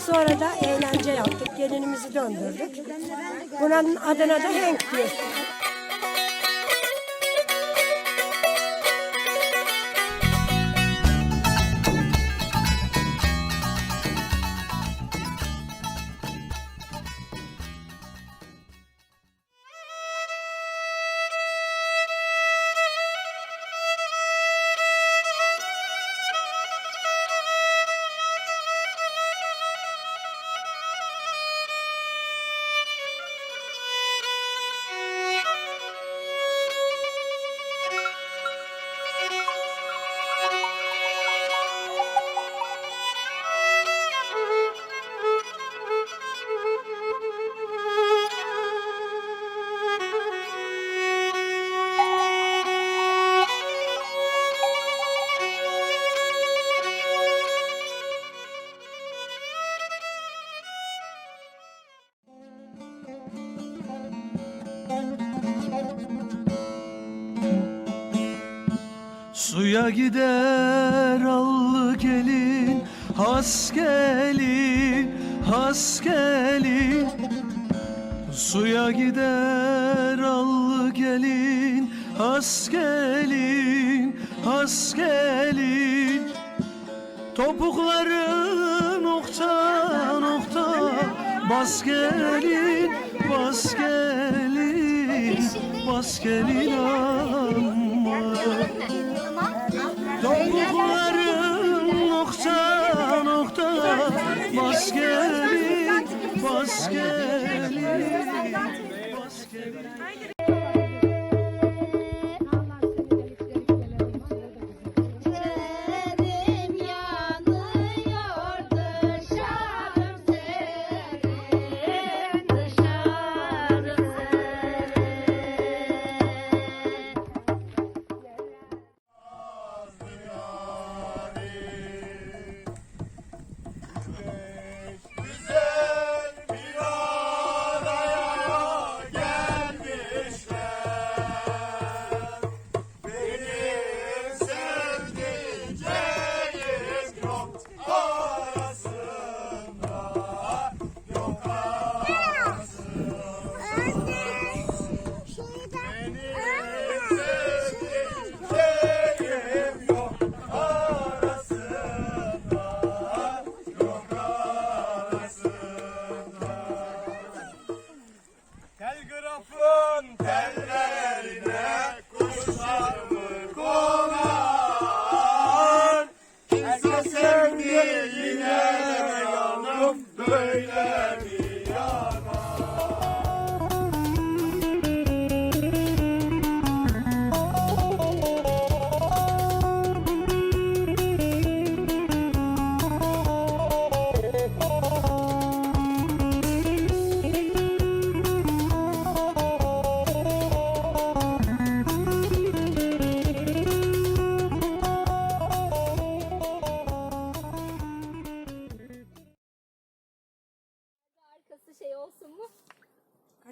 Sonra da eğlence yaptık. Gelinimizi döndürdük. Bunun adına da Henk diyor. Suya gider allı gelin Has gelin, has gelin. Suya gider allı gelin Has gelin, has gelin. Topukları nokta nokta Bas gelin, bas gelin Bas gelin amma Topuklarım nokta nokta. Bas gelin, bas gelin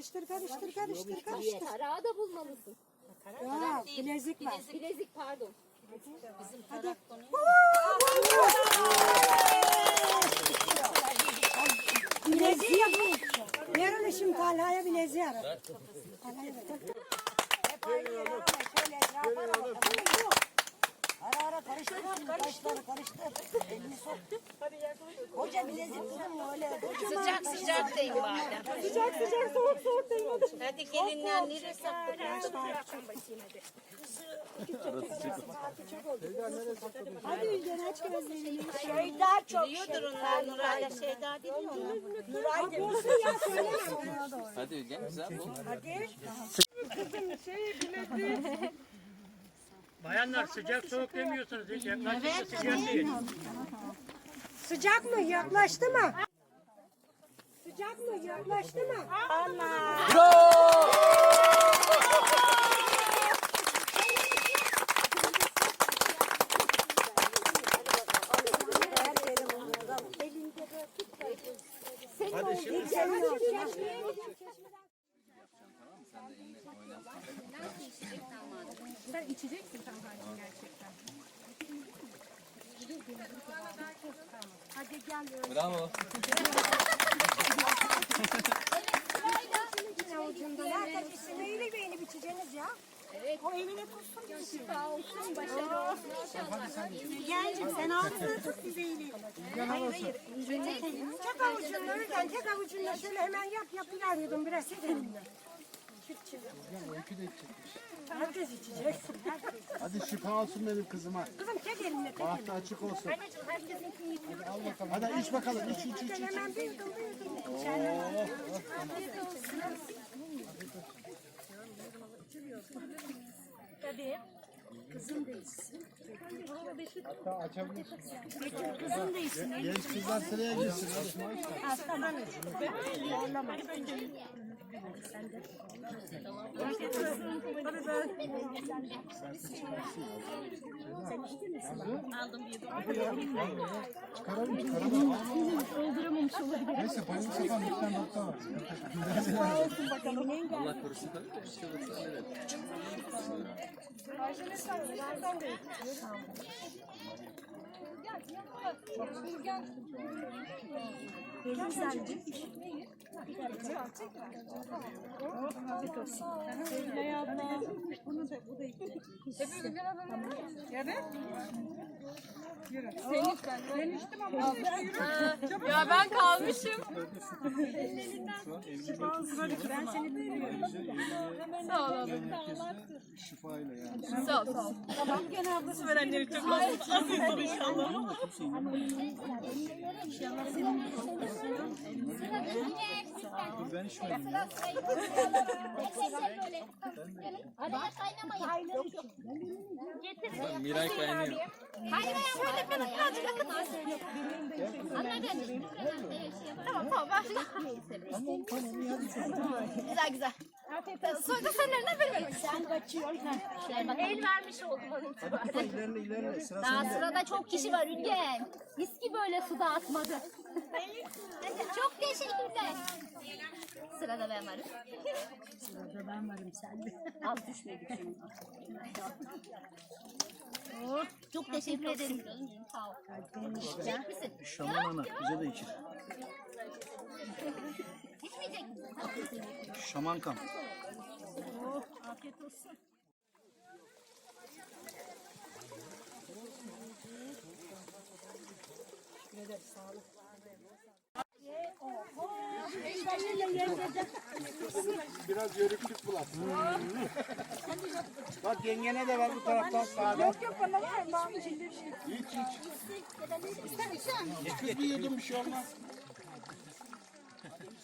Karıştır karıştır karıştır karıştır. Tarağı da bulmalısın. Ya bilezik var. Bilezik pardon. Bileziği yapın. Yarın işim Talha'ya bileziği ara. Talha'ya ver. Hep aynı yere şöyle etrafa ara bakalım. Ara ara karıştır. Karıştır. Karıştır. Elini sok. Koca bilezik kızım öyle. Kocaman Sıcak sıcak değil bari. Sıcak sıcak soğuk soğuk değil. Hadi gelinler nereye saklanıyorsun? Hadi Ülgen aç gözlerini. Şeyda çok Biliyordur onlar Nuray'la Şeyda değil mi onlar? Nuray söylemem. Hadi Ülgen güzel bu. Bayanlar sıcak soğuk demiyorsunuz hiç. Yaklaşık sıcak değil. Sıcak mı? Yaklaştı mı? Sıcak mı? Yaklaştı mı? Allah! Hadi şimdi. İçeceksin tam halin gerçekten. Hadi gel. Bravo. Herkes içsin. Eğilip eğilip içeceğiniz ya. O elini tutsun. Şifa olsun, başarı olsun inşallah. Gencim sen ağzını tut biz eğilelim. Hayır hayır. Tek avucunla Ülgen tek avucunla şöyle hemen yap yap ilerledim biraz tek elimle. Herkes içecek. Herkes. Hadi şifa olsun benim kızıma. Kızım tek elimle tek Bahtı açık olsun. Anneciğim herkesin Al bakalım. Hadi iç bakalım. İç iç iç. iç. Hemen bir yudum bir yudum. İçeride. Tabii. Kızım da içsin. Hatta açabilirsin. Kızım da içsin. Genç kızlar sıraya girsin. Hastadan Zorlama. Çıkaralım çıkaralım. Neyse bayılırsa falan bir tane nokta var. Allah korusun tabii de olursa halledelim. Ya ben kalmışım. Sağ olun. Şifayla yani. Sağ ol, sağ ol. Tamam, gene ablası verenleri çok mutlu inşallah. Ben içmedim. Araya kaynamayın. Bak, Miray kaynıyor. Kaynayan şöyle beni birazcık akıtın. Anladın. Tamam tamam. Güzel güzel. Sonra da senin eline. Sen kaçıyorsun. El vermiş oldum. İlerle ilerle. Sıra Daha sırada çok kişi var Ülgen. Viski böyle suda atmadı. çok teşekkürler. Sırada ben varım. Sırada ben varım sen de. Az düşmedik şimdi. Oh, çok teşekkür ederim. Sağ ol. İçecek misin? Şaman ana. Bize de için. İçmeyecek misin? Şaman kam. Afiyet olsun. Biraz yörüklük bulat. Bak yengene de var bu taraftan sağda. Yok yok bana var. İç iç. İç bir yudum bir şey olmaz.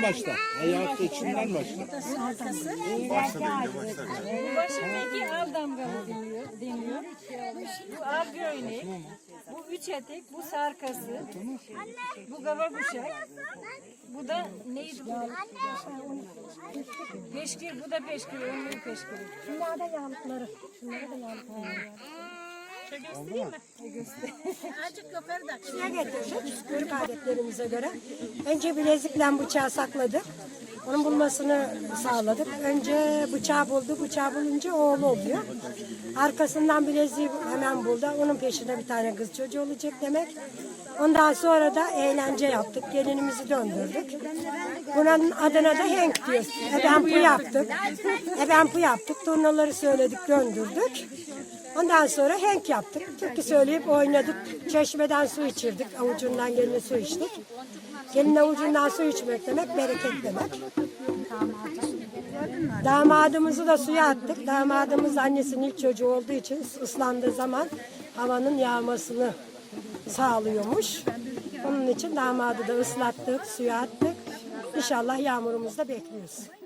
En dışından başla. Ayakta içinden başla. Başındaki al damgalı deniyor. deniyor. Bu al göğneği. Bu üç etek, bu sarkası. Bu gava kuşak. Bu da neydi bu? Peşkir, bu da peşkir, önlüğü peşkir. Şunlar da yağlıkları. Şunları da yağlıkları. Şuraya getirdik. Kırk adetlerimize göre. Önce bilezikle bıçağı sakladık. Onun bulmasını sağladık. Önce bıçağı buldu. Bıçağı bulunca oğlu oluyor. Arkasından bileziği hemen buldu. Onun peşinde bir tane kız çocuğu olacak demek. Ondan sonra da eğlence yaptık. Gelinimizi döndürdük. Bunun adına da Henk diyoruz. Ebempu yaptık. Ebempu yaptık. Turnaları söyledik, döndürdük. Ondan sonra Henk yaptık. Türkü söyleyip oynadık. Çeşmeden su içirdik. Avucundan geline su içtik. Gelin avucundan su içmek demek bereket demek. Damadımızı da suya attık. Damadımız annesinin ilk çocuğu olduğu için ıslandığı zaman havanın yağmasını sağlıyormuş. Onun için damadı da ıslattık, suya attık. İnşallah yağmurumuzu da bekliyoruz.